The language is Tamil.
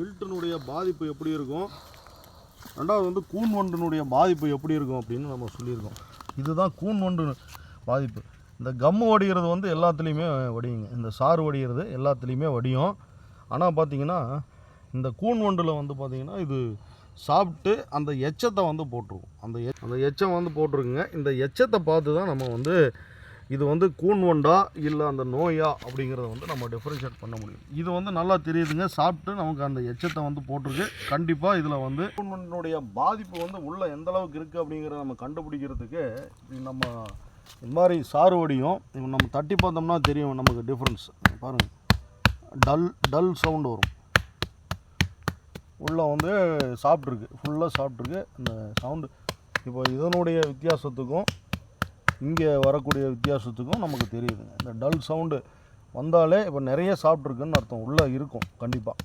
வில்ட்டினுடைய பாதிப்பு எப்படி இருக்கும்? ரெண்டாவது வந்து கூன் வண்டினுடைய பாதிப்பு எப்படி இருக்கும் அப்படின்னு நம்ம சொல்லியிருக்கோம். இதுதான் கூன் வண்டு பாதிப்பு. இந்த கம்மு வடிகிறது வந்து எல்லாத்துலேயுமே வடியுங்க இந்த சாறு வடிகிறது எல்லாத்துலேயுமே வடியும் ஆனால் பார்த்தீங்கன்னா இந்த கூன் வண்டில் வந்து பார்த்திங்கன்னா இது சாப்பிட்டு அந்த எச்சத்தை வந்து போட்டிருக்கும். அந்த எ- அந்த எச்சம் வந்து போட்டிருக்குங்க. இந்த எச்சத்தை பார்த்து தான் நம்ம வந்து இது வந்து கூன் வண்டா இல்லை அந்த நோயா அப்படிங்கிறத வந்து நம்ம டிஃப்ரென்ஷியேட் பண்ண முடியும். இது வந்து நல்லா தெரியுதுங்க. சாப்பிட்டு நமக்கு அந்த எச்சத்தை வந்து போட்டிருக்கு. கண்டிப்பாக இதில் வந்து கூன் வண்டினுடைய பாதிப்பு வந்து உள்ளே எந்த அளவுக்கு இருக்குது அப்படிங்கிறத நம்ம கண்டுபிடிக்கிறதுக்கு நம்ம இந்த மாதிரி சாறு வடியும். நம்ம தட்டி பார்த்தோம்னா தெரியும் நமக்கு டிஃப்ரென்ஸ் பாருங்கள் டல் டல் சவுண்டு வரும். உள்ளே வந்து சாப்பிட்ருக்கு ஃபுல்லாக சாப்பிட்ருக்கு அந்த சவுண்டு இப்போ இதனுடைய வித்தியாசத்துக்கும் இங்கே வரக்கூடிய வித்தியாசத்துக்கும் நமக்கு தெரியுதுங்க. இந்த டல் சவுண்டு வந்தாலே இப்போ நிறைய சாப்பிட்ருக்குன்னு அர்த்தம். உள்ளே இருக்கும் கண்டிப்பாக.